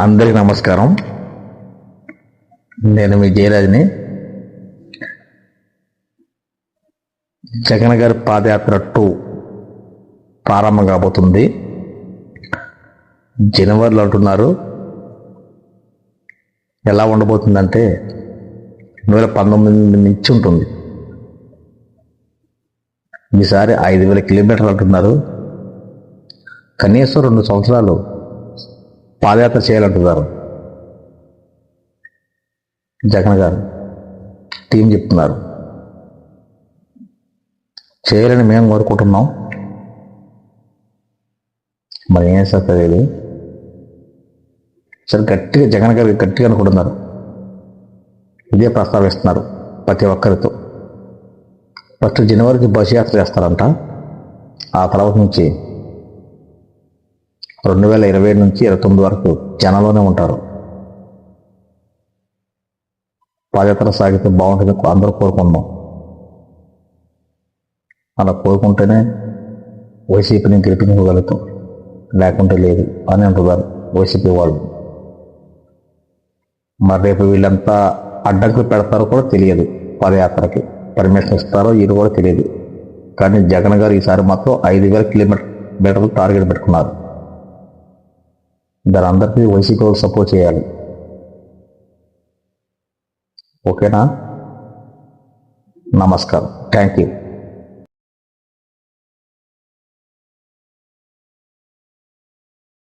అందరికీ నమస్కారం. నేను మీ జయరాజ్ని. జగన్ గారి పాదయాత్ర టూ ప్రారంభం కాబోతుంది. జనవరిలో అంటున్నారు. ఎలా ఉండబోతుందంటే రెండు వేల పంతొమ్మిది నుంచి ఉంటుంది. ఈసారి ఐదు వేల కిలోమీటర్లు అంటున్నారు. కనీసం రెండు సంవత్సరాలు పాదయాత్ర చేయాలంటున్నారు. జగన్ గారు టీం చెప్తున్నారు. చేయాలని మేము కోరుకుంటున్నాం. మరి ఏం సార్ సరే గట్టిగా జగన్ గారు గట్టిగా అనుకుంటున్నారు. ఇదే ప్రస్తావిస్తున్నారు ప్రతి ఒక్కరితో. ఫస్ట్ జనవరికి బస్ యాత్ర చేస్తారంట. ఆ తర్వాత నుంచి రెండు వేల ఇరవై నుంచి ఇరవై తొమ్మిది వరకు జనంలోనే ఉంటారు. పాదయాత్ర సాగితే బాగుంటుంది అందరూ కోరుకుందాం అలా కోరుకుంటేనే వైసీపీని గెలిపించగలుగుతాం లేకుంటే లేదు అని అంటున్నారు వైసీపీ వాళ్ళు. మరి రేపు వీళ్ళంతా అడ్డంకులు పెడతారో కూడా తెలియదు పాదయాత్రకి. పర్మిషన్ ఇస్తారో ఇది కూడా తెలియదు. కానీ జగన్ గారు ఈసారి మాత్రం ఐదు వేల కిలోమీటర్ మీటర్లు టార్గెట్ పెట్టుకున్నారు. దాని అందరికీ వైసీపీ వాళ్ళు సపోర్ట్ చేయాలి. ఓకేనా? నమస్కారం. Thank you